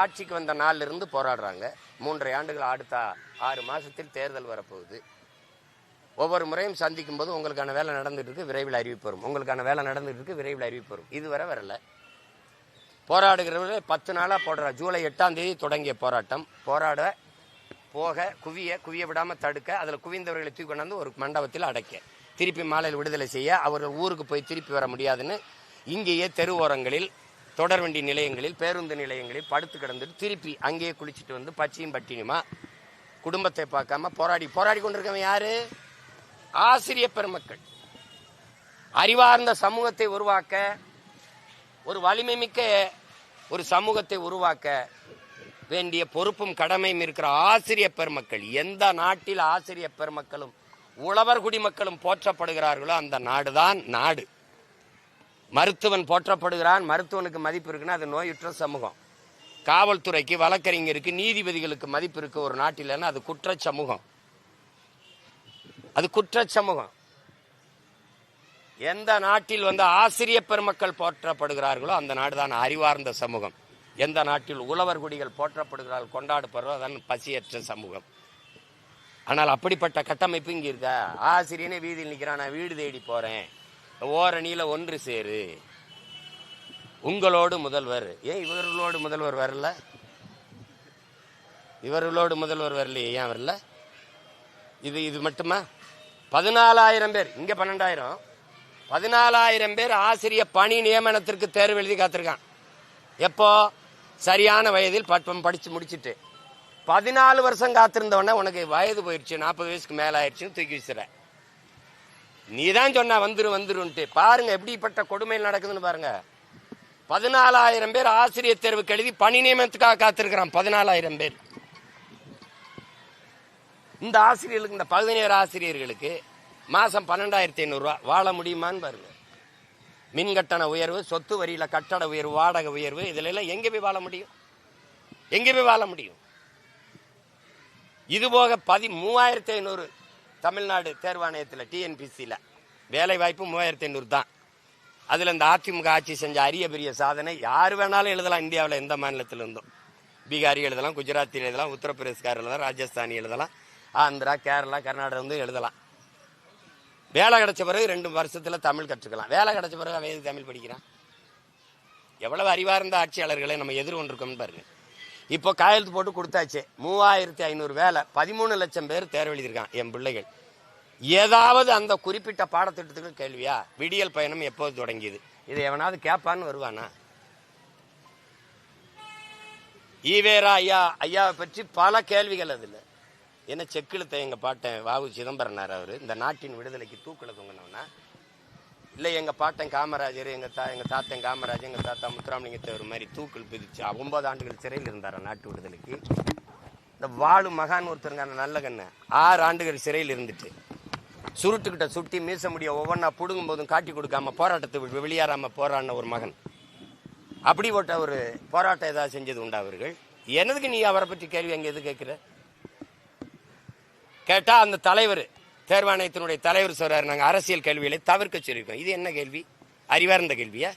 ஆட்சிக்கு வந்த நாளிலிருந்து போராடுறாங்க. மூன்றரை ஆண்டுகள் அடுத்த ஆறு மாதத்தில் தேர்தல் வரப்போகுது. ஒவ்வொரு முறையும் சந்திக்கும் போது உங்களுக்கான வேலை நடந்துட்டு இருக்கு விரைவில் அறிவிப்பு வரும். உங்களுக்கான வேலை நடந்துட்டு இருக்கு விரைவில் அறிவிப்பு வரும். இதுவரை வரல. போராடுகிறவர்களே பத்து நாளாக போடுற. ஜூலை எட்டாம் தேதி தொடங்கிய போராட்டம். போராட போக குவிய குவிய விடாமல் தடுக்க அதில் குவிந்தவர்களை தூக்கி கொண்டாந்து ஒரு மண்டபத்தில் அடைக்க. திருப்பி மாலையில் விடுதலை செய்ய அவர்கள் ஊருக்கு போய் திருப்பி வர முடியாதுன்னு இங்கேயே தெருவோரங்களில் தொடர்வண்டி நிலையங்களில் பேருந்து நிலையங்களில் படுத்து கிடந்துட்டு திருப்பி அங்கேயே குளிச்சுட்டு வந்து பச்சையும் பட்டினியுமா குடும்பத்தை பார்க்காம போராடி போராடி கொண்டிருக்கவன் யாரு? ஆசிரிய பெருமக்கள். அறிவார்ந்த சமூகத்தை உருவாக்க ஒரு வலிமை மிக்க ஒரு சமூகத்தை உருவாக்க வேண்டிய பொறுப்பும் கடமையும் இருக்கிற ஆசிரிய பெருமக்கள். எந்த நாட்டில் ஆசிரிய பெருமக்களும் உழவர் குடிமக்களும் போற்றப்படுகிறார்களோ அந்த நாடுதான் நாடு. மருத்துவன் போற்றப்படுகிறான் மருத்துவனுக்கு மதிப்பு இருக்குன்னா அது நோயுற்ற சமூகம். காவல்துறைக்கு வழக்கறிஞருக்கு நீதிபதிகளுக்கு மதிப்பு இருக்கு ஒரு நாட்டில்னா அது குற்ற சமூகம். அது குற்ற சமூகம். எந்த நாட்டில் வந்து ஆசிரிய பெருமக்கள் போற்றப்படுகிறார்களோ அந்த நாடுதான் அறிவார்ந்த சமூகம். எந்த நாட்டில் உழவர் குடிகள் போற்றப்படுகிறார்கள் கொண்டாடப்படுறோ அதான் பசியற்ற சமூகம். ஆனால் அப்படிப்பட்ட கட்டமைப்பு இங்கே இருக்கா? ஆசிரியனே வீதியில் நிற்கிறான் நான் வீடு தேடி போறேன். ஓரணியில் ஒன்று சேரு. உங்களோடு முதல்வர். ஏன் இவர்களோடு முதல்வர் வரல? இவர்களோடு முதல்வர் வரலையே ஏன் வரல? இது இது மட்டுமா? பதினாலாயிரம் பேர். இங்க பன்னெண்டாயிரம். பதினாலாயிரம் பேர் ஆசிரியர் பணி நியமனத்திற்கு தேர்வு எழுதி காத்திருக்கான். எப்போ? சரியான வயதில் பட்டம் படிச்சு முடிச்சிட்டு. பதினாலு வருஷம் காத்திருந்தவொடனே உனக்கு வயது போயிடுச்சு நாற்பது வயசுக்கு மேலே ஆயிடுச்சுன்னு தூக்கி வச்சுறேன் நீ தான் சொன்ன வந்துரு வந்துருன்ட்டு. பாருங்க எப்படிப்பட்ட கொடுமையில் நடக்குதுன்னு பாருங்க. பதினாலாயிரம் பேர் ஆசிரியர் தேர்வுக்கு எழுதி பணி நியமனத்துக்காக காத்திருக்கிறான் பதினாலாயிரம் பேர். இந்த ஆசிரியர்களுக்கு இந்த பதினேழு ஆசிரியர்களுக்கு மாசம் பன்னெண்டாயிரத்தி ஐநூறுரூவா வாழ முடியுமான்னு பாருங்க. மின் கட்டண உயர்வு சொத்து வரியில் கட்டட உயர்வு வாடகை உயர்வு இதுல எல்லாம் எங்க போய் வாழ முடியும்? எங்க போய் வாழ முடியும்? இது போக பதி மூவாயிரத்தி ஐநூறு தமிழ்நாடு தேர்வாணையத்தில் டிஎன்பிசியில் வேலை வாய்ப்பு மூவாயிரத்தி ஐநூறு தான். அதில் இந்த அதிமுக ஆட்சி செஞ்ச அரிய பெரிய சாதனை யார் வேணாலும் எழுதலாம். இந்தியாவில் எந்த மாநிலத்தில் இருந்தும் பீகாரி எழுதலாம் குஜராத்தில் எழுதலாம் உத்தரப்பிரதேஷ்கார் எழுதலாம் ராஜஸ்தானி எழுதலாம் ஆந்திரா கேரளா கர்நாடகா வந்து எழுதலாம். வேலை கிடைச்ச பிறகு ரெண்டு வருஷத்தில் தமிழ் கற்றுக்கலாம். வேலை கிடைச்ச பிறகு அவன் தமிழ் படிக்கிறான்? எவ்வளவு அறிவார்ந்த ஆட்சியாளர்களை நம்ம எதிர்கொண்டிருக்கோம்னு பாருங்கள் இப்போ கையெழுத்து போட்டு கொடுத்தாச்சு. மூவாயிரத்தி ஐநூறு வேலை. பதிமூணு லட்சம் பேர் தேர்வு எழுதியிருக்கான் என் பிள்ளைகள். ஏதாவது அந்த குறிப்பிட்ட பாடத்திட்டத்துக்கு கேள்வியா? விடியல் பயணம் எப்போது தொடங்கியது? இது எவனாவது கேட்பான்னு வருவானா? ஈவேரா ஐயா ஐயாவை பற்றி பல கேள்விகள் அதில். என்ன செக்கிழுத்த எங்கள் பாட்டை வாவு சிதம்பரனார் அவர் இந்த நாட்டின் விடுதலைக்கு தூக்கில் தொங்கினவனா? இல்லை எங்கள் பாட்டன் காமராஜர் எங்கள் தா எங்கள் தாத்தன் காமராஜர் எங்கள் தாத்தா முத்துராமலிங்க தேவர் மாதிரி தூக்கில் பிதிச்சு ஒன்பது ஆண்டுகள் சிறையில் இருந்தார் நாட்டு விடுதலைக்கு? இந்த வாழு மகான் ஒருத்தருங்க அந்த நல்ல கண்ணு. ஆறு ஆண்டுகள் சிறையில் இருந்துட்டு. சுருட்டுக்கிட்ட சுட்டி மீச முடிய ஒவ்வொன்றா பிடுங்கும் போதும் காட்டி கொடுக்காம போராட்டத்தை விட்டு போராடின ஒரு மகன். அப்படி போட்ட ஒரு போராட்டம் ஏதாவது செஞ்சது உண்டா அவர்கள்? என்னதுக்கு நீ அவரை பற்றி கேள்வி அங்கே எது கேட்குற? கேட்டால் அந்த தலைவர் தேர்வாணையத்தினுடைய தலைவர் சொல்றாரு நாங்கள் அரசியல் கேள்விகளை தவிர்க்க சொல்லியிருக்கோம். இது என்ன கேள்வி? அறிவார்ந்த கேள்வியா?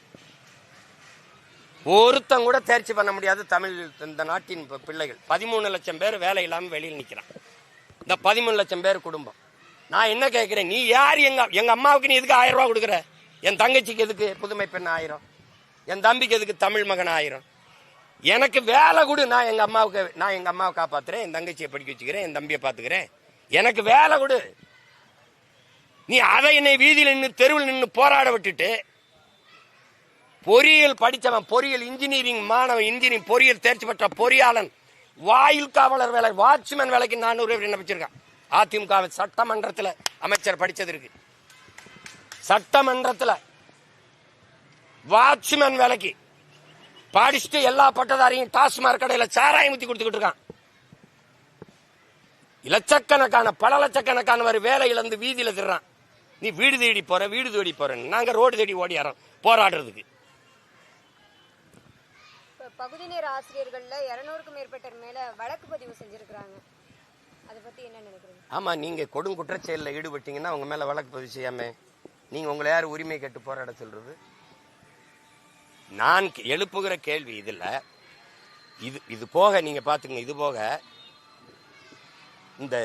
ஒருத்தன் கூட தேர்ச்சி பண்ண முடியாது தமிழ் இந்த நாட்டின் பிள்ளைகள். பதிமூணு லட்சம் பேர் வேலை இல்லாமல் வெளியில் நிற்கிறான் இந்த பதிமூணு லட்சம் பேர் குடும்பம். நான் என்ன கேட்குறேன் நீ யார்? எங்க எங்க அம்மாவுக்கு நீ எதுக்கு ஆயிரம் ரூபா கொடுக்குற? என் தங்கச்சிக்கு எதுக்கு? புதுமை பெண் ஆயிரம். என் தம்பிக்கு எதுக்கு? தமிழ் மகன் ஆயிரம். எனக்கு வேலை கொடு. நான் எங்க அம்மாவுக்கு நான் எங்க அம்மாவை காப்பாத்துறேன். என் தங்கச்சியை படிக்க வச்சுக்கிறேன். என் தம்பியை பாத்துக்கிறேன் எனக்கு வேலை கொடு. நீ அதை என்னை வீதியில் நின்று தெருவில் நின்று போராட விட்டுட்டு பொறியியல் படித்தவன் பொறியியல் இன்ஜினியரிங் மாணவன் இன்ஜினியரிங் பொறியியல் தேர்ச்சி பெற்ற பொறியாளன் வாயில் காவலர் வேலை வாட்ச்மேன் வேலைக்கு நானூறு பேர் விண்ணப்பிச்சிருக்கான். அதிமுக சட்டமன்றத்தில் அமைச்சர் படித்தது இருக்கு. சட்டமன்றத்தில் வாட்ச்மேன் வேலைக்கு படிச்சுட்டு எல்லா பட்டதாரியும் டாஸ்மாக் கடையில் சாராயம் ஊற்றி கொடுத்துக்கிட்டு இருக்கான். லட்சக்கணக்கான பல லட்சக்கணக்கானவர் வேலை இழந்து வீதியில் திடுறான் நீ வீடு தேடி போற வீடு தேடி போறேன்னு. நாங்க ரோடு தேடி ஓடியாரோம் போராடுறதுக்கு. பகுதி நேர ஆசிரியர்கள்ல இரநூறுக்கும் மேற்பட்டர் மேல வழக்கு பதிவு செஞ்சிருக்கிறாங்க. அதை பத்தி என்ன நினைக்கிறீங்க? ஆமா நீங்க கொடும் குற்றச்செயலில் ஈடுபட்டீங்கன்னா உங்க மேல வழக்கு பதிவு செய்யாம நீங்க உங்களை யார் உரிமை கேட்டு போராட சொல்றது? நான் எழுப்புகிற கேள்வி இதுல. இது இது போக நீங்க பாத்துங்க இது போக இந்த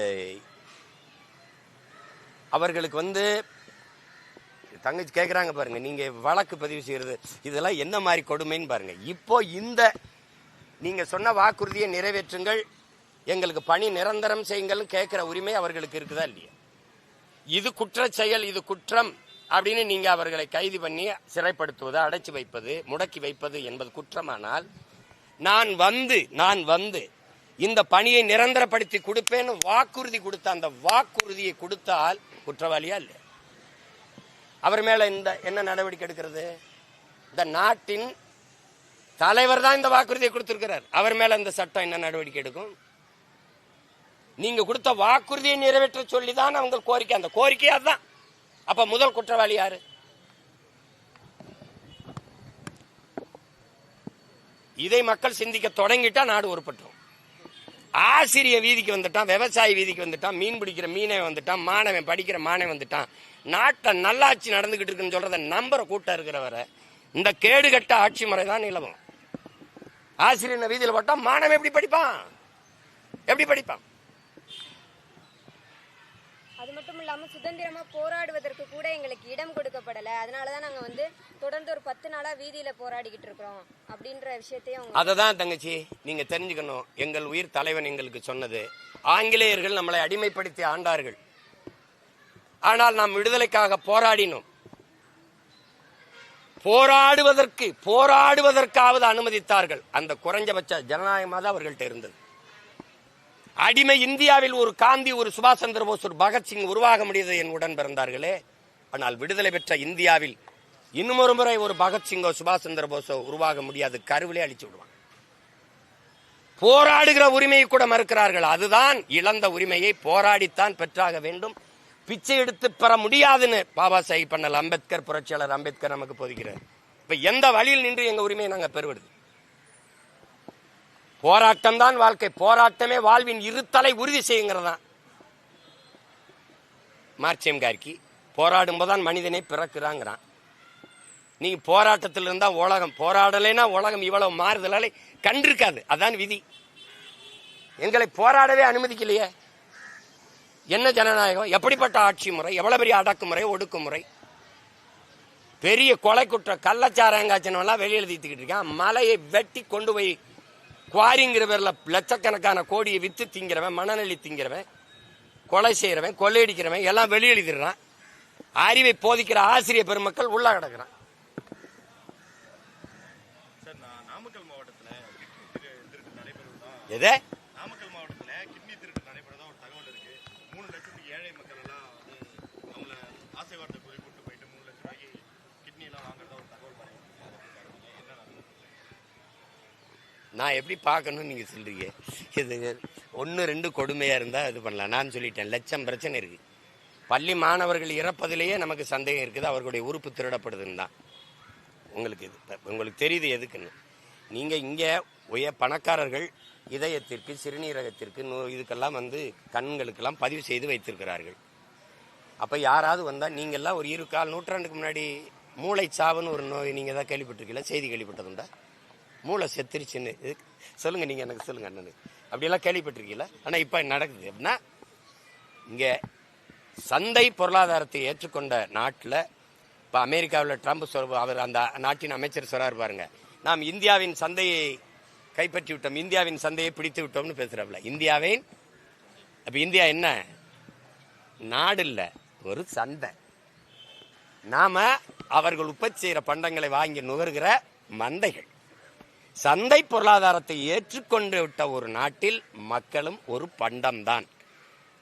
அவர்களுக்கு வந்து தங்கச்சி கேட்குறாங்க பாருங்க நீங்க வழக்கு பதிவு செய்யறது இதெல்லாம் என்ன மாதிரி கொடுமைன்னு பாருங்க. இப்போ இந்த நீங்க சொன்ன வாக்குறுதியை நிறைவேற்றுங்கள் எங்களுக்கு பணி நிரந்தரம் செய்யுங்கள்னு கேட்கிற உரிமை அவர்களுக்கு இருக்குதா இல்லையா? இது குற்ற செயல் இது குற்றம் அப்படின்னு நீங்க அவர்களை கைது பண்ணி சிறைப்படுத்துவது அடைச்சி வைப்பது முடக்கி வைப்பது என்பது குற்றமானால் நான் வந்து நான் வந்து இந்த பணியை நிரந்தரப்படுத்தி கொடுப்பேன்னு வாக்குறுதி கொடுத்த அந்த வாக்குறுதியை கொடுத்தால் குற்றவாளியா இல்லையா? அவர் மேல இந்த என்ன நடவடிக்கை எடுக்கிறது? இந்த நாட்டின் தலைவர் தான் இந்த வாக்குறுதியை கொடுத்திருக்கிறார். அவர் மேல இந்த சட்டம் என்ன நடவடிக்கை எடுக்கும்? நீங்க கொடுத்த வாக்குறுதியை நிறைவேற்ற சொல்லி தான் அவங்க கோரிக்கை. அந்த கோரிக்கை அதுதான். அப்ப முதல் குற்றவாளி யாரு? இதை மக்கள் சிந்திக்க தொடங்கிட்டா நாடு உருப்பட்டுரும். ஆசிரிய வீதிக்கு வந்துட்டான் விவசாயி வீதிக்கு வந்துட்டான் மீன் பிடிக்கிற மீனை வந்துட்டான் மாணவன் படிக்கிற மாணவன் வந்துட்டான். நாட்டை நல்லாட்சி நடந்துகிட்டு இருக்குன்னு சொல்றத நம்புற கூட்டம் இருக்கிறவரை இந்த கேடுகட்ட ஆட்சி முறை தான் நிலவும். ஆசிரியர் வீதியில் போட்டா மாணவன் எப்படி படிப்பான்? எப்படி படிப்பான்? அது சுதந்திரமாக இல்லாம சுதந்திரமா போராடுவதற்கு கூட எங்களுக்கு இடம் கொடுக்கப்படல. அதனாலதான் நாங்க வந்து தொடர்ந்து ஒரு பத்து நாளா வீதியில போராடிக்கிட்டு இருக்கிறோம் அப்படின்ற விஷயத்தையும் அதை தான் தங்கச்சி நீங்க தெரிஞ்சுக்கணும். எங்கள் உயிர் தலைவன் எங்களுக்கு சொன்னது. ஆங்கிலேயர்கள் நம்மளை அடிமைப்படுத்தி ஆண்டார்கள். ஆனால் நாம் விடுதலைக்காக போராடினோம். போராடுவதற்கு போராடுவதற்காவது அனுமதித்தார்கள். அந்த குறைஞ்சபட்ச ஜனநாயகமாக அவர்கள்ட்ட இருந்தது. அடிமை இந்தியாவில் ஒரு காந்தி ஒரு சுபாஷ் சந்திர போஸ் ஒரு பகத்சிங் உருவாக முடியாது என் உடன் பிறந்தார்களே. ஆனால் விடுதலை பெற்ற இந்தியாவில் இன்னும் ஒரு முறை ஒரு பகத்சிங்கோ சுபாஷ் சந்திர போஸோ உருவாக முடியாது. கருவிலே அழிச்சு விடுவாங்க போராடுகிற உரிமையை கூட மறுக்கிறார்கள். அதுதான் இழந்த உரிமையை போராடித்தான் பெற்றாக வேண்டும். பிச்சை எடுத்து பெற முடியாதுன்னு பாபா சாஹிப் பண்ணல் அம்பேத்கர் புரட்சியாளர் அம்பேத்கர் நமக்கு போதிக்கிறார். இப்ப எந்த வழியில் நின்று எங்க உரிமையை நாங்க பெறுவது? போராட்டம் தான் வாழ்க்கை. போராட்டமே வாழ்வின் இருத்தலை உறுதி செய்யுங்கிறதான் மார்ச்சியம் கார்கி போராடும் போதுதான் மனிதனை பிறக்கிறாங்கிறான். நீங்க போராட்டத்தில் இருந்தா உலகம் போராடலைன்னா உலகம் இவ்வளவு மாறுதலாலே கண்டிருக்காது. அதான் விதி. எங்களை போராடவே அனுமதிக்கலையே. என்ன ஜனநாயகம்? எப்படிப்பட்ட ஆட்சி முறை? எவ்வளவு பெரிய அடக்குமுறை ஒடுக்குமுறை பெரிய கொலை குற்றம் கள்ளச்சாராயங்காய்ச்சனெல்லாம் வெளியில் தீத்துக்கிட்டு இருக்கான். மலையை வெட்டி கொண்டு போய் குவாரிங்கிற பேரில் லட்சக்கணக்கான கோடியை விற்று திங்கிறவன் மணநெல்லி திங்கிறவன் கொலை செய்கிறவன் கொள்ளையடிக்கிறவன் எல்லாம் வெளியெழுதிடுறான் அறிவை போதிக்கிற ஆசிரியர் பெருமக்கள் உள்ள கிடக்கிறான் எதை நான் நாமக்கல் மாவட்டத்தில் கிட்னி திரு திருட்டு நடைபெறுவதா எதை நாமக்கல் மாவட்டத்தில் கிட்னி திருட்டு நடைபெறதா ஒரு தகவல் இருக்கு மூணு லட்சத்துக்கு ஏழை மக்கள் எல்லாம் வந்து அவங்கள ஆசை வார்த்தை கூறி கூட்டு போயிட்டு மூணு லட்சம் ரூபாய்க்கு கிட்னி எல்லாம் வாங்குறதா ஒரு தகவல் பண்ணி என்ன நடந்தது நான் எப்படி பார்க்கணும்னு நீங்கள் சொல்கிறீங்க இது ஒன்று ரெண்டு கொடுமையாக இருந்தால் இது பண்ணலாம். நான் சொல்லிட்டேன் லட்சம் பிரச்சனை இருக்குது பள்ளி மாணவர்கள் இறப்பதிலேயே நமக்கு சந்தேகம் இருக்குது. அவர்களுடைய உறுப்பு திருடப்படுதுன்னு தான். உங்களுக்கு இது உங்களுக்கு தெரியுது எதுக்குன்னு. நீங்கள் இங்கே உய பணக்காரர்கள் இதயத்திற்கு சிறுநீரகத்திற்கு நோ- இதுக்கெல்லாம் வந்து கண்களுக்கெல்லாம் பதிவு செய்து வைத்திருக்கிறார்கள். அப்போ யாராவது வந்தால் நீங்கள்லாம் ஒரு இரு கால் நூற்றாண்டுக்கு முன்னாடி மூளை சாவுன்னு ஒரு நோய் நீங்கள் தான் கேள்விப்பட்டிருக்கீங்களா? செய்தி கேள்விப்பட்டதுண்டா? மூளை செத்துருச்சுன்னு. இது- சொல்லுங்கள் நீங்கள் எனக்கு சொல்லுங்கள் அண்ணனு. அப்படியெல்லாம் கேள்விப்பட்டிருக்கீங்களா? ஆனால் இப்போ நடக்குது அப்படின்னா இங்கே சந்தை பொருளாதாரத்தை ஏற்றுக்கொண்ட நாட்டில் இப்போ அமெரிக்காவில் ட்ரம்ப் சொல் அவர் அந்த நாட்டின் அமைச்சர் சொல்கிறார் பாருங்க. நாம் இந்தியாவின் சந்தையை கைப்பற்றி விட்டோம் இந்தியாவின் சந்தையை பிடித்து விட்டோம்னு பேசுகிறாப்புல இந்தியாவின் அப்போ இந்தியா என்ன? நாடு இல்லை ஒரு சந்தை. நாம் அவர்கள் உற்பத்தி செய்கிற பண்டங்களை வாங்கி நுகர்கிற மந்தைகள். சந்தை பொருளாதாரத்தை ஏற்றுக்கொண்டு விட்ட ஒரு நாட்டில் மக்களும் ஒரு பண்டம்தான்.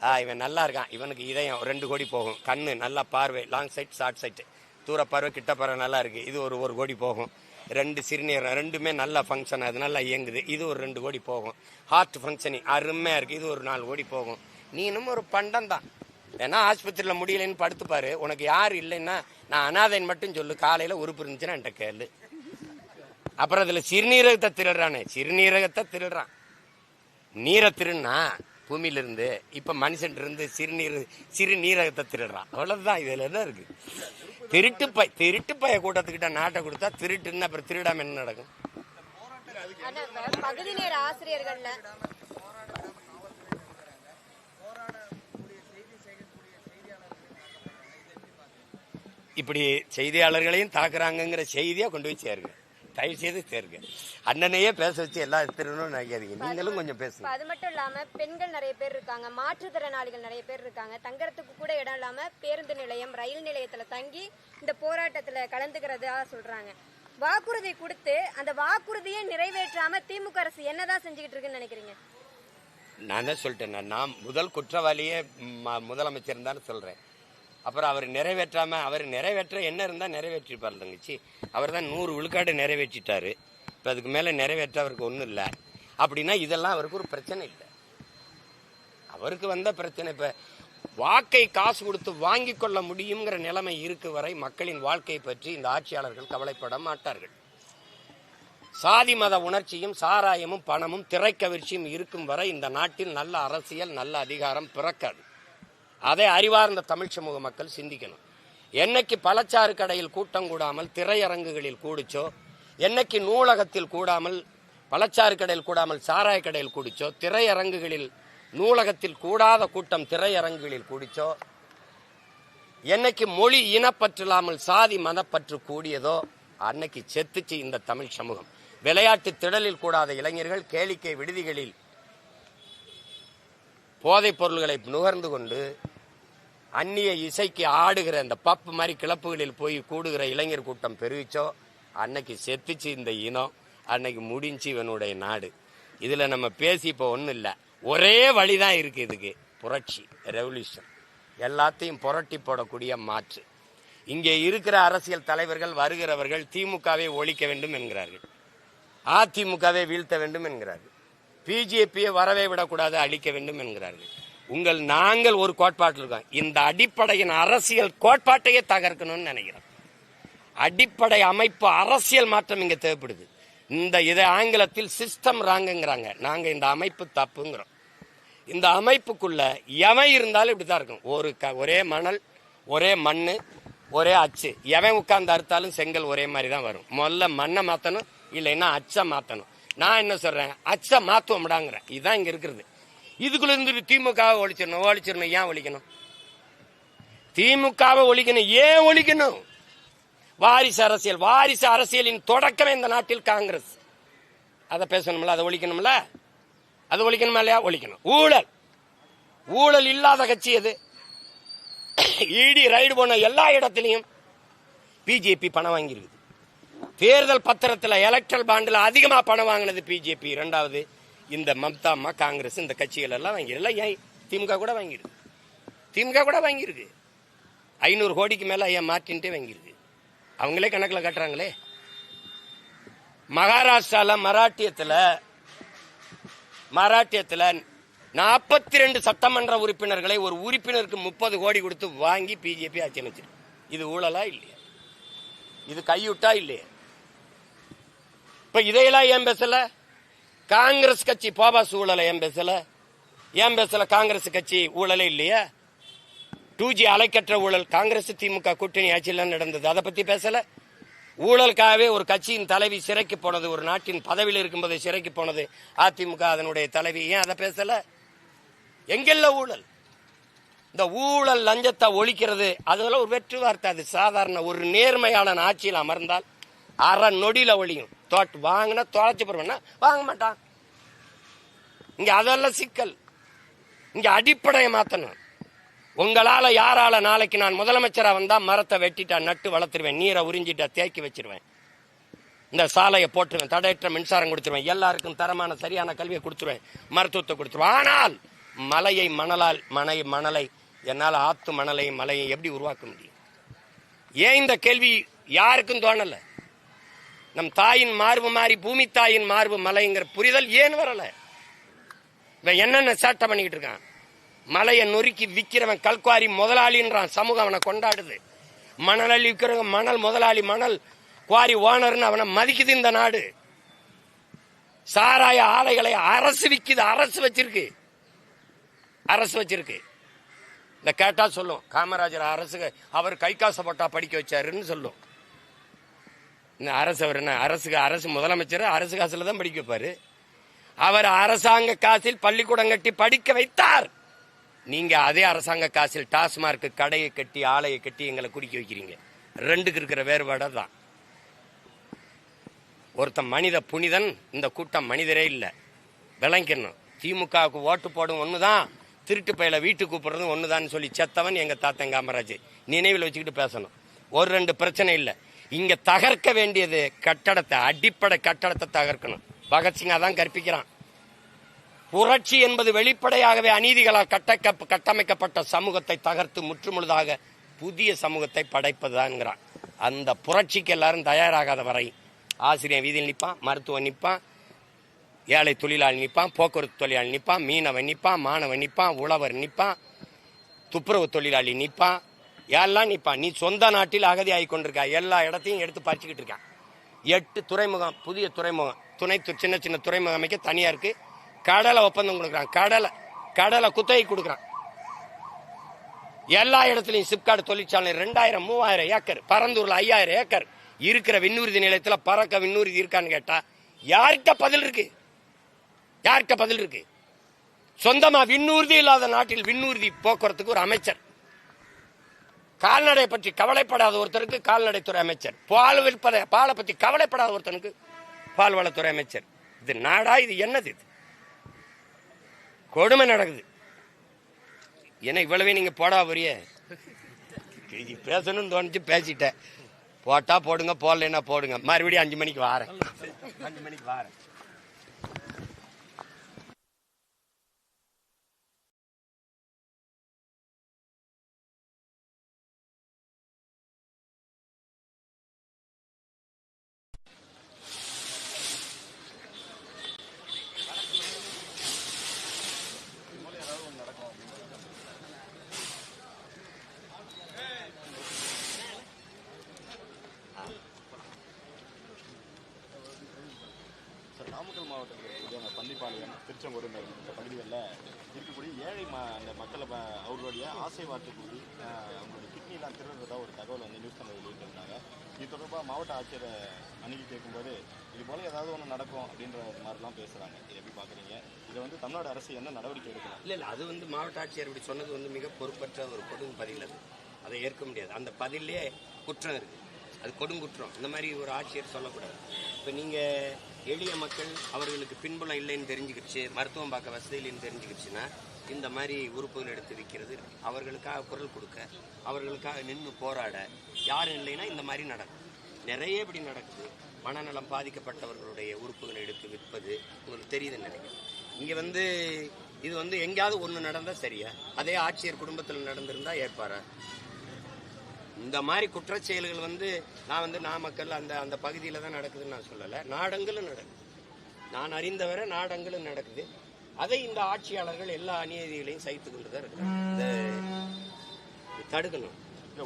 ஆ, இவன் நல்லா இருக்கான். இவனுக்கு இதயம் ரெண்டு கோடி போகும். கண்ணு நல்லா பார்வை லாங் சைட் ஷார்ட் சைட் தூர பார்வை கிட்ட பார்வை நல்லா இருக்கு. இது ஒரு ஒரு கோடி போகும். ரெண்டு சிறுநீரம் ரெண்டுமே நல்ல ஃபங்க்ஷன் அது நல்லா இயங்குது. இது ஒரு ரெண்டு கோடி போகும். ஹார்ட் ஃபங்க்ஷனிங் அருமையாக இருக்குது இது ஒரு நாலு கோடி போகும். நீனும் ஒரு பண்டம் தான் ஏன்னா ஆஸ்பத்திரியில் முடியலைன்னு படுத்துப்பாரு. உனக்கு யார் இல்லைன்னா நான் அனாதைன்னு மட்டும் சொல்லு. காலையில் உறுப்பு இருந்துச்சுன்னா என்கிட்ட கேளு. அப்புறம் அதுல சிறுநீரகத்தை திருடுறானே. சிறுநீரகத்தை திருடுறான். நீரை திருடுனா பூமியில இருந்து இப்ப மனுஷன் இருந்து சிறுநீர் சிறுநீரகத்தை திருடுறான். அவ்வளவுதான் இதுல என்ன இருக்கு? திருட்டு பை திருட்டு பைய கூட்டத்துக்கிட்ட நாட்டை கொடுத்தா திருட்டுன்னு அப்புறம் திருடாம என்ன நடக்கும்? பகுதி நேர ஆசிரியர்கள்ல. இப்படி செய்தியாளர்களையும் தாக்குறாங்கங்கிற செய்தியா கொண்டு போய் சேருங்க. தயவு செய்து சேருங்க அண்ணனையே பேச வச்சு எல்லா திருநூறு நினைக்காதீங்க. நீங்களும் கொஞ்சம் பேசுங்க. அது மட்டும் இல்லாம பெண்கள் நிறைய பேர் இருக்காங்க. மாற்றுத்திறனாளிகள் நிறைய பேர் இருக்காங்க. தங்கறதுக்கு கூட இடம் இல்லாம பேருந்து நிலையம் ரயில் நிலையத்துல தங்கி இந்த போராட்டத்துல கலந்துக்கிறதா சொல்றாங்க. வாக்குறுதி கொடுத்து அந்த வாக்குறுதியை நிறைவேற்றாம திமுக அரசு என்னதான் செஞ்சுக்கிட்டு இருக்குன்னு நினைக்கிறீங்க? நான் தான் சொல்லிட்டேன். நான் முதல் குற்றவாளியே முதலமைச்சர் தான் சொல்றேன். அப்புறம் அவர் நிறைவேற்றாம அவர் நிறைவேற்ற என்ன இருந்தால் நிறைவேற்றிருப்பார் தங்கச்சி அவர் தான் நூறு விழுக்காடு நிறைவேற்றிட்டார். இப்போ அதுக்கு மேலே நிறைவேற்ற அவருக்கு ஒன்றும் இல்லை. அப்படின்னா இதெல்லாம் அவருக்கு ஒரு பிரச்சனை இல்லை. அவருக்கு வந்த பிரச்சனை இப்போ வாக்கை காசு கொடுத்து வாங்கி கொள்ள முடியுங்கிற நிலைமை இருக்கு வரை மக்களின் வாழ்க்கை பற்றி இந்த ஆட்சியாளர்கள் கவலைப்பட மாட்டார்கள். சாதி மத உணர்ச்சியும் சாராயமும் பணமும் திரைக்கவிர்ச்சியும் இருக்கும் வரை இந்த நாட்டில் நல்ல அரசியல் நல்ல அதிகாரம் பிறக்காது. அதை அறிவார்ந்த தமிழ் சமூக மக்கள் சிந்திக்கணும். என்னைக்கு பழச்சாறு கடையில் கூட்டம் கூடாமல் திரையரங்குகளில் கூடிச்சோ என்னைக்கு நூலகத்தில் கூடாமல் பழச்சாறு கடையில் கூடாமல் சாராய கடையில் கூடிச்சோ திரையரங்குகளில் நூலகத்தில் கூடாத கூட்டம் திரையரங்குகளில் கூடிச்சோ என்னைக்கு மொழி இனப்பற்றில்லாமல் சாதி மதப்பற்று கூடியதோ அன்னைக்கு செத்துச்சு இந்த தமிழ் சமூகம். விளையாட்டு திடலில் கூடாத இளைஞர்கள் கேளிக்கை விடுதிகளில் போதைப் பொருள்களை நுகர்ந்து கொண்டு அந்நிய இசைக்கு ஆடுகிற இந்த பப்பு மாதிரி கிளப்புகளில் போய் கூடுகிற இளைஞர் கூட்டம் பெருகிச்சோ அன்னைக்கு செத்துச்சு இந்த இனம் அன்னைக்கு முடிஞ்சு இவனுடைய நாடு. இதில் நம்ம பேசி இப்போ ஒன்றும் இல்லை. ஒரே வழிதான் இருக்கு இதுக்கு புரட்சி ரெவல்யூஷன் எல்லாத்தையும் புரட்டி போடக்கூடிய மாற்று. இங்கே இருக்கிற அரசியல் தலைவர்கள் வருகிறவர்கள் திமுகவை ஒழிக்க வேண்டும் என்கிறார்கள். அதிமுகவை வீழ்த்த வேண்டும் என்கிறார்கள். பிஜேபியை வரவே விடக்கூடாது அழிக்க வேண்டும் என்கிறார்கள். உங்கள் நாங்கள் ஒரு கோட்பாட்டில் இருக்கோம். இந்த அடிப்படையின் அரசியல் கோட்பாட்டையே தகர்க்கணும்னு நினைக்கிறோம் அடிப்படை அமைப்பு அரசியல் மாற்றம் இங்க தேவைப்படுது. இந்த இதை ஆங்கிலத்தில் சிஸ்டம் ராங்குங்கிறாங்க நாங்க இந்த அமைப்பு தப்புங்கிறோம். இந்த அமைப்புக்குள்ள எவன் இருந்தாலும் இப்படித்தான் இருக்கும் ஒரு க ஒரே மணல் ஒரே மண்ணு ஒரே அச்சு. எவன் உட்கார்ந்து அறுத்தாலும் செங்கல் ஒரே மாதிரி தான் வரும். முதல்ல மண்ணை மாற்றணும் இல்லைன்னா அச்சை மாற்றணும் நான் என்ன சொல்றேன்? அச்சை மாற்றுவோம்டாங்கிறேன் இதுதான் இங்க இருக்கிறது. இதுக்குள்ள இருந்து திமுகவை ஒழிச்சிடணும் ஒழிச்சிடணும். ஏன் ஒழிக்கணும்? திமுகவை ஒழிக்கணும். ஏன் ஒழிக்கணும்? வாரிசு அரசியல் வாரிசு அரசியலின் தொடக்கமே இந்த நாட்டில் காங்கிரஸ். அதை பேசணும்ல? அதை ஒழிக்கணும்ல? அது ஒழிக்கணுமா இல்லையா? ஒழிக்கணும். ஊழல். ஊழல் இல்லாத கட்சி எது? இடி ரைடு போன எல்லா இடத்துலையும் பிஜேபி பணம் வாங்கியிருக்குது. தேர்தல் பத்திரத்தில் எலக்ட்ரல் பாண்டில் அதிகமாக பணம் வாங்கினது பிஜேபி ரெண்டாவது இந்த மம்தா அம்மா காங்கிரஸ் இந்த கட்சிகள் எல்லாம் வாங்கிடல ஏன்? திமுக கூட வாங்கியிருக்கு. திமுக கூட வாங்கியிருக்கு. ஐநூறு கோடிக்கு மேல ஏன் மாற்றின்ட்டே வாங்கியிருக்கு? அவங்களே கணக்கில் கட்டுறாங்களே. மகாராஷ்டிரால மராட்டியத்தில் மராட்டியத்தில் நாற்பத்தி ரெண்டு சட்டமன்ற உறுப்பினர்களை ஒரு உறுப்பினருக்கு முப்பது கோடி கொடுத்து வாங்கி பிஜேபி ஆட்சி அமைச்சிருக்கு. இது ஊழலா இல்லையா? இது கையுட்டா இல்லையா? இப்போ இதையெல்லாம் ஏன் பேசல? காங்கிரஸ் கட்சி போபாஸ் ஊழலை ஏன் பேசல ஏன் பேசல காங்கிரஸ் கட்சி ஊழலே இல்லையா? டூ ஜி அலைக்கற்ற ஊழல் காங்கிரஸ் திமுக கூட்டணி ஆட்சியில் நடந்தது. அதை பத்தி பேசல? ஊழலுக்காகவே ஒரு கட்சியின் தலைவி சிறைக்கு போனது ஒரு நாட்டின் பதவியில் இருக்கும்போது சிறைக்கு போனது அதிமுக அதனுடைய தலைவி. ஏன் அதை பேசல? எங்கெல்ல ஊழல்? இந்த ஊழல் லஞ்சத்தை ஒழிக்கிறது அதெல்லாம் ஒரு வெற்று வார்த்தை. அது சாதாரண ஒரு நேர்மையாளன் ஆட்சியில் அமர்ந்தால் அரை நொடியில் ஒழியும். தோட் வாங்கினா தொலைச்சி போடுவேன்னா வாங்க மாட்டான். இங்க அதெல்லாம் சிக்கல். இங்க அடிப்படையை மாத்தணும். உங்களால யாரால நாளைக்கு நான் முதலமைச்சரா வந்தா மரத்தை வெட்டிட்டா நட்டு வளர்த்துருவேன் நீரை உறிஞ்சிட்டா தேக்கி வச்சிருவேன். இந்த சாலையை போட்டுருவேன் தடையற்ற மின்சாரம் கொடுத்துருவேன் எல்லாருக்கும் தரமான சரியான கல்வியை கொடுத்துருவேன் மருத்துவத்தை கொடுத்துருவேன். ஆனால் மலையை மணலால் மனை மணலை என்னால் ஆத்து மணலை மலையை எப்படி உருவாக்க முடியும்? ஏன் இந்த கேள்வி யாருக்கும் தோணலை? நம் தாயின் மார்பு மாறி பூமி தாயின் மார்பு மலைங்கிற புரிதல் ஏன் வரல? இவன் என்னென்ன சேட்டை பண்ணிக்கிட்டு இருக்கான்? மலையை நொறுக்கி விற்கிறவன் கல்குவாரி முதலாளின்றான். சமூகம் அவனை கொண்டாடுது. மணல் அள்ளி விற்கிறவங்க மணல் முதலாளி மணல் குவாரி ஓனர்னு அவனை மதிக்குது இந்த நாடு. சாராய ஆலைகளை அரசு விற்குது அரசு வச்சிருக்கு. அரசு வச்சிருக்கு. இந்த கேட்டா சொல்லும் காமராஜர் அரசு அவர் கை காசை போட்டா படிக்க வச்சாருன்னு சொல்லும். இந்த அரசு அவர் என்ன அரசுக்கு அரசு முதலமைச்சர் அரசு காசுல தான் படிக்க வைப்பாரு. அவர் அரசாங்க காசில் பள்ளிக்கூடம் கட்டி படிக்க வைத்தார். நீங்க அதே அரசாங்க காசில் டாஸ்மார்க் கடையை கட்டி ஆலையை கட்டி எங்களை குடிக்க வைக்கிறீங்க. ரெண்டுக்கு இருக்கிற வேறுபாடு தான் ஒருத்தன் மனித புனிதன் இந்த கூட்டம் மனிதரே இல்லை. விளங்கிக்கணும் திமுகவுக்கு ஓட்டு போடும் ஒன்று தான் திருட்டு பையில வீட்டுக்கு ஒன்று தான் சொல்லி செத்தவன் எங்கள் தாத்தன் காமராஜ். நினைவில் வச்சுக்கிட்டு பேசணும். ஒரு ரெண்டு பிரச்சனை இல்லை. இங்க தகர்க்க வேண்டியது கட்டடத்தை அடிப்படை கட்டடத்தை தகர்க்கணும். பகத்சிங் அதான் கற்பிக்கிறான். புரட்சி என்பது வெளிப்படையாகவே அநீதிகளால் கட்டக்க கட்டமைக்கப்பட்ட சமூகத்தை தகர்த்து முற்றுமுழுதாக புதிய சமூகத்தை படைப்பதுதான்ங்கிறான். அந்த புரட்சிக்கு எல்லாரும் தயாராகாத வரை ஆசிரியர் வீதியில் நிற்பான் மருத்துவம் நிற்பான் ஏழை தொழிலாளி நிற்பான் போக்குவரத்து தொழிலாளி நிற்பான் மீனவன் நிற்பான் மாணவன் நிற்பான் உழவர் நிற்பான் துப்புரவு தொழிலாளி நிற்பான் எல்லாம் நிற்பான் நீ சொந்த நாட்டில் அகதி ஆகி கொண்டிருக்கா எல்லா இடத்தையும் எடுத்து பறிச்சுக்கிட்டு இருக்கான் எட்டு துறைமுகம் புதிய துறைமுகம். துணை சின்ன சின்ன துறைமுகம் அமைக்க தனியாருக்கு கடலை ஒப்பந்தம் கொடுக்குறான். கடலை கடலை குத்தகை கொடுக்குறான். எல்லா இடத்துலையும் சிப்காடு தொழிற்சாலை ரெண்டாயிரம் மூவாயிரம் ஏக்கர் பரந்தூர்ல ஐயாயிரம் ஏக்கர். இருக்கிற விண்ணூர்தி நிலையத்தில் பறக்க விண்ணூர்தி இருக்கான்னு கேட்டா யார்கிட்ட பதில் இருக்கு? யார்கிட்ட பதில் இருக்கு? சொந்தமா விண்ணூர்தி இல்லாத நாட்டில் விண்ணூர்தி போக்குவரத்துக்கு ஒரு அமைச்சர். கால்நடை பற்றி கவலைப்படாத ஒருத்தருக்கு கால்நடைத்துறை அமைச்சர். பால் விற்பதை பாலை பற்றி கவலைப்படாத ஒருத்தனுக்கு பால்வளத்துறை அமைச்சர். இது நாடா இது என்னது இது? கொடுமை நடக்குது. என்ன இவ்வளவே நீங்க போடா புரிய? பேசணும்னு தோணுச்சு பேசிட்டேன். போட்டா போடுங்க போடலைன்னா போடுங்க. மறுபடியும் அஞ்சு மணிக்கு வாரேன். அஞ்சு மணிக்கு வாரேன் சார் நாமக்கல் மாவட்டத்தில் இருக்கக்கூடிய அந்த பள்ளிப்பாளையம் திருச்செங்கோடு இந்த இந்த பகுதிகளில் இருக்கக்கூடிய ஏழை ம அந்த மக்களை ப- அவர்களுடைய ஆசை வார்த்தை கூடி அஹ், அவங்களுடைய கிட்னிலாம் திருடுறதா ஒரு தகவல் வந்து நியூஸ் சேனல் வெளியிட்டிருந்தாங்க இது தொடர்பாக மாவட்ட ஆட்சியரை அணுகி கேட்கும்போது இது போல் ஏதாவது ஒன்று நடக்கும் அப்படின்ற மாதிரிலாம் பேசுகிறாங்க இதை எப்படி பார்க்குறீங்க இதை வந்து தமிழ்நாடு அரசு என்ன நடவடிக்கை எடுக்கணும்? இல்லை இல்லை அது வந்து மாவட்ட ஆட்சியர் இப்படி சொன்னது வந்து மிக பொறுப்பற்ற ஒரு கொடும் பதில் அது. அதை ஏற்க முடியாது. அந்த பதிலே குற்றம் இருக்குது அது கொடுங்குற்றம் இந்த மாதிரி ஒரு ஆட்சியர் சொல்லக்கூடாது. இப்போ நீங்கள் எளிய மக்கள் அவர்களுக்கு பின்புலம் இல்லைன்னு தெரிஞ்சுக்கிடுச்சு மருத்துவம் பார்க்க வசதி இல்லைன்னு தெரிஞ்சுக்கிடுச்சுன்னா இந்த மாதிரி உறுப்புகள் எடுத்து விற்கிறது அவர்களுக்காக குரல் கொடுக்க அவர்களுக்காக நின்று போராட யாரும் இல்லைன்னா இந்த மாதிரி நடக்கும். நிறைய இப்படி நடக்குது. மனநலம் பாதிக்கப்பட்டவர்களுடைய உறுப்புகளை எடுத்து விற்பது உங்களுக்கு தெரியுதுன்னு நினைக்கிறேன். இங்க வந்து இது வந்து எங்கேயாவது ஒன்று நடந்தா சரியா? அதே ஆட்சியர் குடும்பத்தில் நடந்திருந்தா ஏற்பாரா? இந்த மாதிரி குற்றச்செயல்கள் வந்து நான் வந்து நாமக்கல் அந்த அந்த பகுதியில் தான் நடக்குதுன்னு நான் சொல்லலை. நாடங்களும் நடக்குது. நான் அறிந்தவரை நாடங்களும் நடக்குது. அதை இந்த ஆட்சியாளர்கள் எல்லா அநீதிகளையும் சைத்து கொண்டு தான் இருக்கிறாங்க இதை தடுக்கணும்.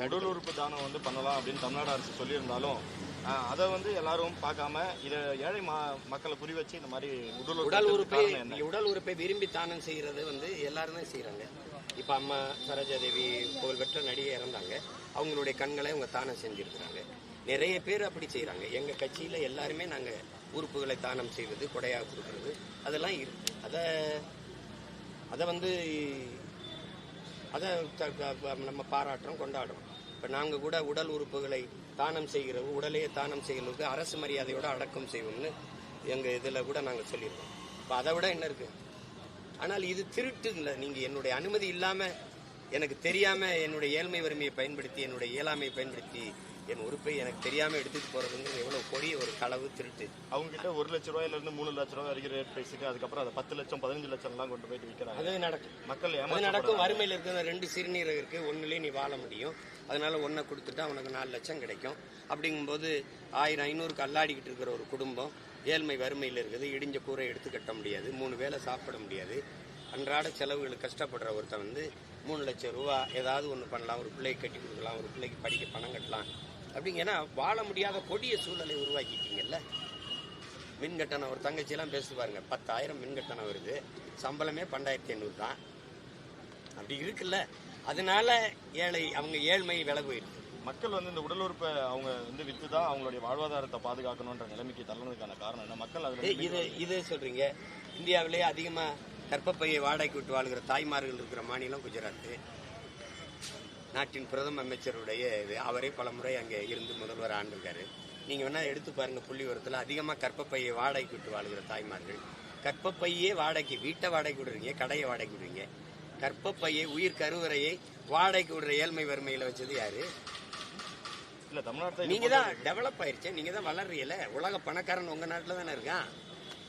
உடல் உறுப்பு தானம் வந்து பண்ணலாம் அப்படின்னு தமிழ்நாடு அரசு சொல்லியிருந்தாலும் அதை வந்து எல்லாரும் பார்க்காம இதை ஏழை மா மக்களை குறி வச்சு இந்த மாதிரி உடல் உடல் உறுப்பு உடல் உறுப்பை விரும்பி தானம் செய்யறது வந்து எல்லாரும் தான் செய்யறாங்க இப்ப அம்மா சரோஜாதேவி புகழ்பெற்ற நடிகை இறந்தாங்க. அவங்களுடைய கண்களை அவங்க தானம் செஞ்சிருக்கிறாங்க. நிறைய பேர் அப்படி செய்றாங்க. எங்க கட்சியில எல்லாருமே நாங்க உறுப்புகளை தானம் செய்வது கொடையா கொடுக்கறது அதெல்லாம் இருக்கு அத அதை வந்து அதை நம்ம பாராட்டுறோம் கொண்டாடுறோம். இப்போ நாங்கள் கூட உடல் உறுப்புகளை தானம் செய்கிறது உடலையே தானம் செய்கிறதுக்கு அரசு மரியாதையோட அடக்கம் செய்வோம்னு எங்கள் இதில் கூட நாங்கள் சொல்லியிருக்கோம். இப்போ அதை விட என்ன இருக்குது ஆனால் இது திருட்டு இல்லை நீங்கள் என்னுடைய அனுமதி இல்லாமல் எனக்கு தெரியாமல் என்னுடைய ஏழ்மை வறுமையை பயன்படுத்தி என்னுடைய இயலாமையை பயன்படுத்தி என் உறுப்பை எனக்கு தெரியாமல் எடுத்துகிட்டு போகிறதுங்கிறது எவ்வளோ கொடிய ஒரு களவு திருட்டு. அவங்க கிட்ட ஒரு லட்ச ரூபாயில இருந்து மூணு லட்ச ரூபாய் வரைக்கும் ரேட் பேசிட்டு அதுக்கப்புறம் அதை பத்து லட்சம் பதினஞ்சு லட்சம் எல்லாம் கொண்டு போயிட்டு விற்கிறாங்க அது நடக்கும். மக்கள் அது. நடக்கும். வறுமையில் இருக்கிற ரெண்டு சிறுநீரகம் இருக்கு ஒன்றுலேயே நீ வாழ முடியும். அதனால ஒன்றை கொடுத்துட்டா அவனுக்கு நாலு லட்சம் கிடைக்கும். அப்படிங்கும்போது ஆயிரம் ஐநூறுக்கு அல்லாடிக்கிட்டு இருக்கிற ஒரு குடும்பம் ஏழ்மை வறுமையில் இருக்குது. இடிஞ்ச கூரை எடுத்து கட்ட முடியாது. மூணு வேளை சாப்பிட முடியாது. அன்றாட செலவுகளுக்கு கஷ்டப்படுற ஒருத்தன் வந்து மூணு லட்சம் ரூபா ஏதாவது ஒன்று பண்ணலாம். ஒரு பிள்ளைக்கு கட்டி கொடுக்கலாம். ஒரு பிள்ளைக்கு படிக்க பணம் கட்டலாம். அப்படிங்கன்னா வாழ முடியாத கொடிய சூழலை உருவாக்கிட்டீங்கல்ல? மின் கட்டணம் ஒரு தங்கச்சியெல்லாம் பேசி பாருங்க பத்தாயிரம் மின் கட்டணம் வருது சம்பளமே பன்னெண்டாயிரத்தி ஐநூறு தான். அப்படி இருக்குல்ல? அதனால ஏழை அவங்க ஏழ்மை விலை போயிருக்கு மக்கள் வந்து இந்த உடல் உறுப்பை அவங்க வந்து வித்து தான் அவங்களுடைய வாழ்வாதாரத்தை பாதுகாக்கணுன்ற நிலைமைக்கு தள்ளனதுக்கான காரணம் என்ன? மக்கள் அதுல இது இது சொல்றீங்க இந்தியாவிலேயே அதிகமா கர்ப்பப்பையை வாடகைக்கு விட்டு வாழ்கிற தாய்மார்கள் இருக்கிற மாநிலம் குஜராத். நாட்டின் பிரதம அமைச்சருடைய அவரே பல முறை அங்கே இருந்து முதல்வர் ஆண்டிருக்காரு. நீங்க வேணா எடுத்து பாருங்க புள்ளி விவரத்தில். அதிகமா கர்ப்பப்பையை வாடகைக்கு விட்டு வாழ்கிற தாய்மார்கள். கர்ப்பப்பையே வாடகைக்கு வீட்டை வாடகைக்கு விடுறீங்க கடையை வாடகைக்கு விடுறீங்க. கர்ப்பப்பையை உயிர் கருவறையை வாடகைக்கு விடுற ஏழ்மை வறுமையில வச்சது யாரு? இல்ல தமிழ்நாட்டில் நீங்க தான் டெவலப் ஆயிருச்சு நீங்க தான் வளர்றீல உலக பணக்காரன் உங்க நாட்டில் தானே இருக்கான்?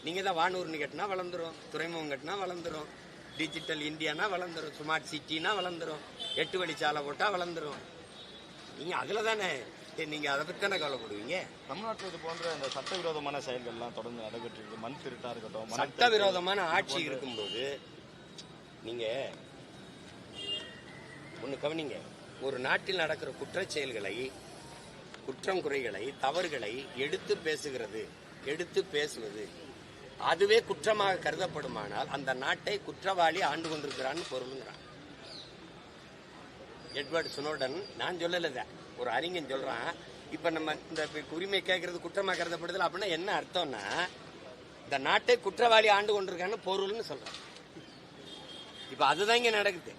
நீங்க தான் வானூர்னு கட்டினா வளர்ந்துரும் துறைமுகம் கட்டினா வளர்ந்துரும். டிஜிட்டல் இந்தியானா வளர்ந்துரும். ஸ்மார்ட் சிட்டினா வளர்ந்துரும். எட்டு வழிச்சாலை போட்டா வளர்ந்துரும். நீங்க அதுல தானே? ஏ, நீங்க அதை பத்தி தானே கவலைப்படுவீங்க? தமிழ்நாட்டில் இது போன்ற இந்த சட்டவிரோதமான செயல்கள்லாம் தொடர்ந்து நடைபெற்று இருக்கு. மண் திருட்டா இருக்கட்டும் சட்டவிரோதமான ஆட்சி இருக்கும்போது நீங்க ஒண்ணு கவனிங்க. ஒரு நாட்டில் நடக்கிற குற்றச் செயல்களை குற்றம் குறைகளை தவறுகளை எடுத்து பேசுகிறது. எடுத்து பேசுவது. அதுவே குற்றமாக கருதப்படுமானால் அந்த நாட்டை குற்றவாளி ஆண்டு கொண்டிருக்கிறான்னு பொருளுங்கிறான். எட்வர்ட் சுனோடன் நான் சொல்லலை ஒரு அறிஞன் சொல்றான் இப்ப நம்ம இந்த உரிமை கேட்கறது குற்றமா கருதப்படுதல் அப்படின்னா என்ன அர்த்தம்னா இந்த நாட்டை குற்றவாளி ஆண்டு கொண்டிருக்கான்னு பொருள்னு சொல்றான். இப்ப அதுதான் இங்க நடக்குது.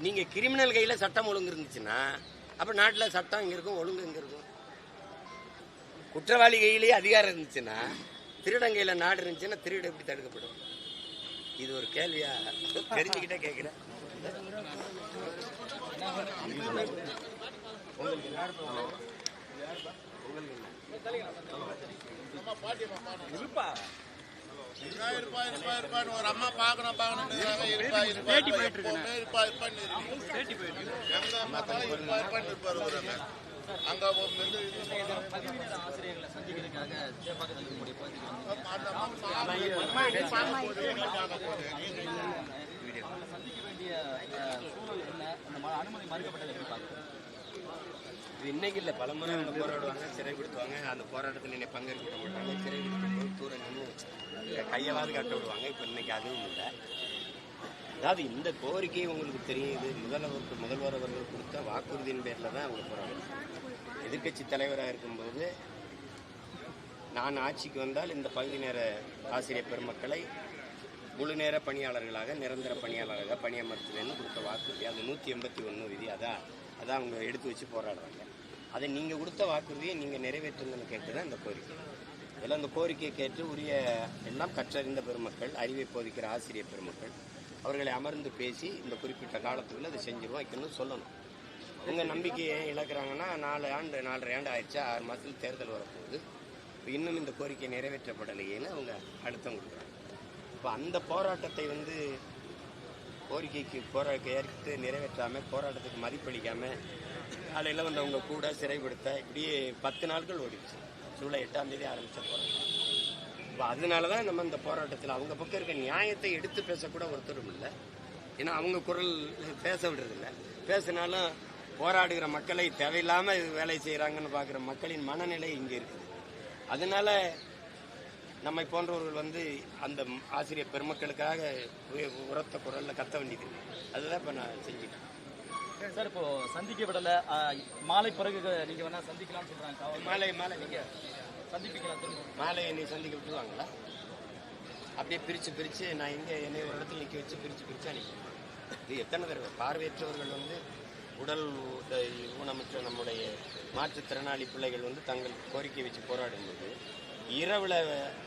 நீங்க கிரிமினல் கையில சட்டம் ஒழுங்கு இருந்துச்சுன்னா அப்ப நாட்டுல சட்டம் இங்க இருக்கும் ஒழுங்கு இங்க இருக்கும். குற்றவாளி கையிலேயே அதிகாரம் இருந்துச்சுன்னா திருடன் கையில நாடு இருந்துச்சுன்னா திருடு எப்படி தடுக்கப்படும்? இது ஒரு கேள்வியா? தெரிஞ்சுக்கிட்டே கேட்கிறேன் ஒரு அம்மா பார்க்கணும் பார்க்கணுன்றதுக்காக இருப்பா இருப்பா இருப்பான்னு இருப்பா இருப்பான்னு இருப்பாரு அந்த இன்னைக்கு இல்ல பல முறை அவங்க போராடுவாங்க சிறைப்படுத்துவாங்க அந்த போராட்டத்தில் என்னை பங்கெடுக்க மாட்டாங்க சிறைப்படுத்தும் போது தூர நின்று கையவாது கட்ட விடுவாங்க இப்ப இன்னைக்கு அதுவும் இல்லை அதாவது இந்த கோரிக்கை உங்களுக்கு தெரியுது. முதல்வருக்கு முதல்வர் அவர்கள் கொடுத்த வாக்குறுதியின் பேரில் தான் அவங்க போகிறாங்க எதிர்க்கட்சி தலைவராக இருக்கும்போது நான் ஆட்சிக்கு வந்தால் இந்த பகுதி நேர ஆசிரியர் பெருமக்களை முழு நேர பணியாளர்களாக நிரந்தர பணியாளராக பணியமர்த்துவேன்னு கொடுத்த வாக்குறுதி. அது நூற்றி எண்பத்தி ஒன்று விதி. அதான் அதான் அவங்க எடுத்து வச்சு போராடுறாங்க. அதை நீங்கள் கொடுத்த வாக்குறுதியை நீங்கள் நிறைவேற்றுங்கன்னு கேட்டு தான் இந்த கோரிக்கை. இதில் அந்த கோரிக்கையை கேட்டு உரிய எல்லாம் கற்றறிந்த பெருமக்கள் அறிவை போதிக்கிற ஆசிரியர் பெருமக்கள் அவர்களை அமர்ந்து பேசி இந்த குறிப்பிட்ட காலத்துக்குள்ள அதை செஞ்சிருவோம் வைக்கணும்னு சொல்லணும். உங்கள் நம்பிக்கையை இழக்கிறாங்கன்னா நாலு ஆண்டு நாலரை ஆண்டு ஆயிடுச்சு. ஆறு மாதத்தில் தேர்தல் வரப்போகுது. இன்னும் இந்த கோரிக்கை நிறைவேற்றப்படலையேன்னு அவங்க அழுத்தம் கொடுக்குறாங்க. இப்போ அந்த போராட்டத்தை வந்து கோரிக்கைக்கு போராட்டத்தை ஏற்று நிறைவேற்றாமல் போராட்டத்துக்கு மதிப்பளிக்காமல் காலையில் வந்தவங்க கூட சிறைப்படுத்த இப்படியே பத்து நாட்கள் ஓடிடுச்சு. ஜூலை எட்டாம் தேதி ஆரம்பித்த போராட்டம். இப்போ அதனால தான் நம்ம இந்த போராட்டத்தில் அவங்க பக்கம் இருக்க நியாயத்தை எடுத்து பேசக்கூட ஒருத்தரும் இல்லை. ஏன்னா அவங்க குரல் பேச விடுறதில்ல பேசினாலும் போராடுகிற மக்களை தேவையில்லாமல் இது வேலை செய்கிறாங்கன்னு பார்க்குற மக்களின் மனநிலை இங்கே இருக்குது. அதனால நம்மை போன்றவர்கள் வந்து அந்த ஆசிரியர் பெருமக்களுக்காக உரத்த குரல்ல கத்த வேண்டியது அதுதான் இப்போ நான் செஞ்சுட்டேன் சார் இப்போ சந்திக்க விடல மாலை பிறகு நீங்க வேணா சந்திக்கலாம்னு சொல்றாங்க. காவல் மாலை மாலை நீங்கள் மேலே என்னை சந்திக்க விட்டுருவாங்களா? அப்படியே பிரித்து பிரித்து நான் இங்கே என்னை ஒரு இடத்துல நிற்க வச்சு பிரித்து பிரித்து அனுப்பிடுவேன் இது எத்தனை தடவை? பார்வையற்றவர்கள் வந்து உடல் ஊனமுற்ற நம்முடைய மாற்றுத்திறனாளி பிள்ளைகள் வந்து தங்கள் கோரிக்கை வச்சு போராடும்போது இரவில்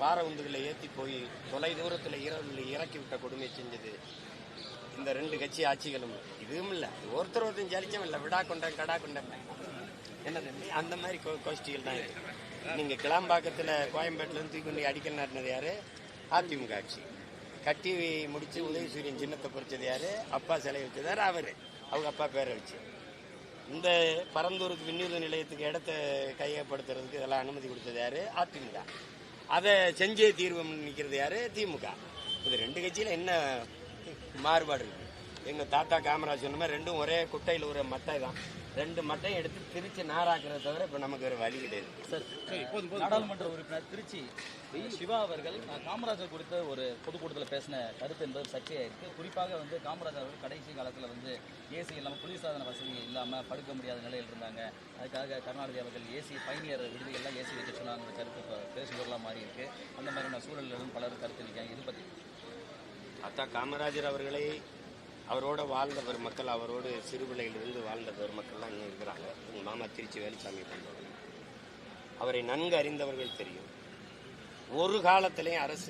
பார உந்துகளை ஏற்றி போய் தொலை தூரத்தில் இரவில் இறக்கி விட்ட கொடுமை செஞ்சது. இந்த ரெண்டு கட்சி ஆட்சிகளும் இதுவும் இல்லை. ஒருத்தர் ஒருத்தரும் ஜலிச்சம் இல்லை. விடா கொண்டேன் கடா கொண்டேன். என்ன அந்த மாதிரி கோ கோஷ்டிகள் தான் இருக்கு நீங்கள் கிளாம்பாக்கத்தில் கோயம்பேட்டிலேருந்து தூக்கி அடிக்கல் நாட்டினது யாரு? அதிமுக ஆட்சி. கட்டி முடிச்சு உதயசூரியன் சின்னத்தை பொறிச்சது யாரு? அப்பா சிலை வச்சது அவர். அவரு அவங்க அப்பா பேரை வச்சு. இந்த பரந்தூருக்கு விண்ணூர் நிலையத்துக்கு இடத்த கையப்படுத்துறதுக்கு இதெல்லாம் அனுமதி கொடுத்தது யாரு? அதிமுக. அதை செஞ்சே தீர்வம் நிற்கிறது யாரு? திமுக. இது ரெண்டு கட்சியில என்ன மாறுபாடு இருக்கு? எங்க தாத்தா காமராஜ் சொன்ன மாதிரி ரெண்டும் ஒரே குட்டையில் ஒரு மட்டை தான் ரெண்டு மட்டையும் எடுத்து திரிச்சு நாராக்கிறத தவிர இப்போ நமக்கு வேறு வழி கிடையாது. சார் நாடாளுமன்ற உறுப்பினர் திருச்சி சிவா அவர்கள் காமராஜர் குறித்த ஒரு பொதுக்கூட்டத்தில் பேசின கருத்து என்பது சர்ச்சையாக இருக்கு. குறிப்பாக வந்து காமராஜர் அவர்கள் கடைசி காலத்தில் வந்து ஏசி இல்லாமல் குளிர்சாதன வசதி இல்லாமல் படுக்க முடியாத நிலையில் இருந்தாங்க. அதுக்காக கருணாநிதி அவர்கள் ஏசி பயணியர் விடுதிகள்லாம் ஏசி வைக்க சொன்னாங்க. கருத்து இப்போ பேசுபொருளாக மாறி இருக்கு. அந்த மாதிரியான சூழலிலும் பலர் கருத்தளிக்காங்க இது பற்றி அத்தா காமராஜர் அவர்களை அவரோட வாழ்ந்த பெருமக்கள் அவரோடு சிறுபிள்ளையிலிருந்து வாழ்ந்த பெருமக்கள்லாம் இன்னும் இருக்கிறாங்க. எங்கள் மாமா திருச்சி வேலுசாமி பண்ணுவாங்க அவரை நன்கு அறிந்தவர்கள் தெரியும். ஒரு காலத்திலையும் அரசு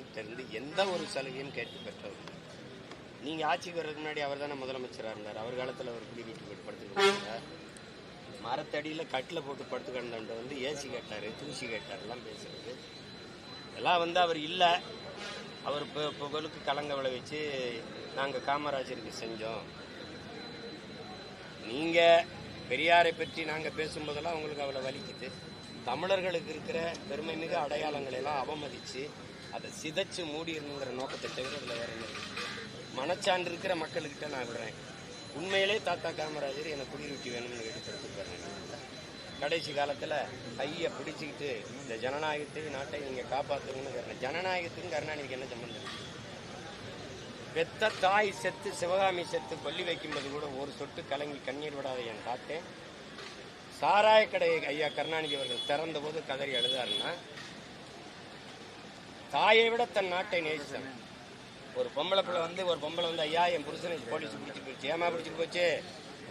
எந்த ஒரு சலுகையும் கேட்டு பெற்றவர் நீங்கள் ஆட்சிக்கு வர்றதுக்கு முன்னாடி அவர் தானே முதலமைச்சராக இருந்தார். அவர் காலத்தில் அவர் குடி வீட்டு போட்டு படுத்துக்கிட்டாங்க மரத்தடியில் கட்டில் போட்டு படுத்து வந்து ஏசி கேட்டார் தூசி கேட்டார்லாம் பேசுகிறது பேசுறது. எல்லாம் வந்து அவர் இல்லை. அவர் புகழுக்கு கலங்க விளைவிச்சு நாங்கள் காமராஜருக்கு செஞ்சோம். நீங்கள் பெரியாரை பற்றி நாங்கள் பேசும்போதெல்லாம் உங்களுக்கு அவ்வளோ வலிக்குது. தமிழர்களுக்கு இருக்கிற பெருமை மிக அடையாளங்களை எல்லாம் அவமதித்து அதை சிதைச்சு மூடிடணுங்கிற நோக்கத்தை தவிர அதில் வேற என்ன மனச்சான்று இருக்கிற மக்கள்கிட்ட நான் விடுறேன். உண்மையிலே தாத்தா காமராஜர் எனக்கு குடியிருட்டி வேணும்னு எடுத்து கொடுத்துருப்பாரு கடைசி காலத்தில் கையை பிடிச்சிக்கிட்டு இந்த ஜனநாயகத்தையும் நாட்டை நீங்கள் காப்பாற்றுங்கன்னு கேட்குறேன் ஜனநாயகத்துக்கும் கருணாநிதிக்கு என்ன சம்பந்தம்? பெத்த தாய் செத்து சிவகாமி செத்து கொல்லி வைக்கும்போது கூட ஒரு சொட்டு கலங்கி கண்ணீர் விடாத என் தாத்தே. சாராய கடையை ஐயா கருணாநிதி அவர்கள் திறந்த போது கதறி அழுதாருன்னா தாயை விட தன் நாட்டை நேசித்தவன். ஒரு பொம்பளை பிள்ளை வந்து ஒரு பொம்பளை வந்து ஐயா என் புருஷனை போலீஸ் பிடிச்சி போச்சு ஏமா பிடிச்சிட்டு போச்சு?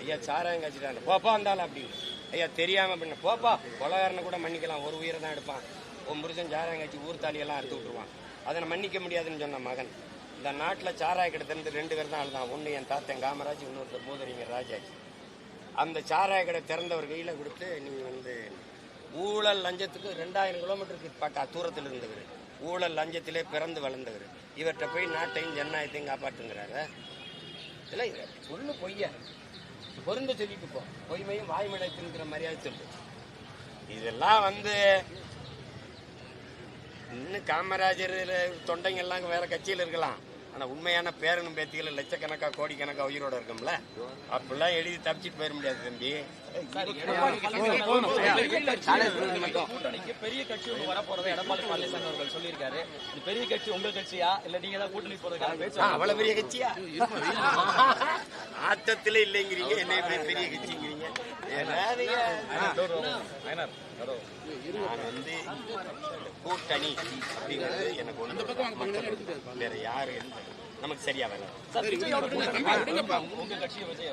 ஐயா சாராயம் காய்ச்சிட்டாங்க போப்பா வந்தாலும் அப்படின்னு. ஐயா தெரியாம பண்ண போப்பா கொலகாரனை கூட மன்னிக்கலாம். ஒரு உயிரை தான் எடுப்பான். உன் புருஷன் சாராயம் காய்ச்சி ஊர் தாலியெல்லாம் அறுத்து விட்டுருவான். அதை மன்னிக்க முடியாதுன்னு சொன்ன மகன். இந்த நாட்டில் சாராய கடை திறந்து ரெண்டு பேர் தான் அழுதான் ஒன்று என் தாத்தன் காமராஜ் இன்னொருத்தர் மூதறிஞர் ராஜாஜி. அந்த சாராய கடை திறந்தவர் கையில் கொடுத்து நீங்கள் வந்து ஊழல் லஞ்சத்துக்கு ரெண்டாயிரம் கிலோமீட்டருக்கு பட்டா தூரத்தில் இருந்தவர். ஊழல் லஞ்சத்திலே பிறந்து வளர்ந்தவர். இவர்கிட்ட போய் நாட்டையும் ஜனநாயகத்தையும் காப்பாற்றுங்கிறாரு இல்லை இது சொல்லு பொய்யா. பொருந்த சொல்லிட்டு போ. பொய்மையும் வாய்மடத்தின்கிற மரியாதை சொல்லு. இதெல்லாம் வந்து இன்னும் காமராஜர் தொண்டைங்கெல்லாம் வேற கட்சியில் இருக்கலாம். ஆனால் உண்மையான பேரனும் பேத்திகள் லட்சக்கணக்காக கோடிக்கணக்காக உயிரோட இருக்கும்ல. அப்படிலாம் எழுதி தப்பிச்சிட்டு போயிட முடியாது தம்பி. கூட்டணிக்கு பெரிய கட்சி ஒன்று வர போறதை எடப்பாடி பழனிசாமி அவர்கள் சொல்லியிருக்காரு பெரிய கட்சி உங்க கட்சியா இல்ல நீங்க தான் கூட்டணி போறதுக்கான அவ்வளவு பெரிய கட்சியா ஆட்டத்துல இல்லைங்கிறீங்க என்ன பெரிய பெரிய கட்சிங்கிறீங்க வந்து கூட்டணி அப்படிங்கிறது எனக்கு ஒன்று வேற யாரு? நமக்கு சரியா வரல சார் கூட்டணி உங்க கட்சியை விஜய்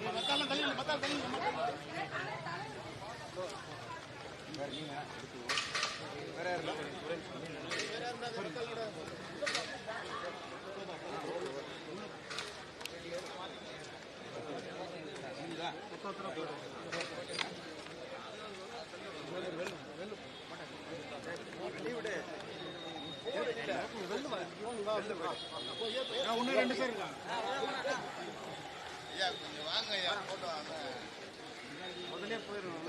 அவர்கள் வாரு வாரு ஐயா கொஞ்சம் வாங்க ஐயா போட்டோ வாங்க முதலே போயிடணும்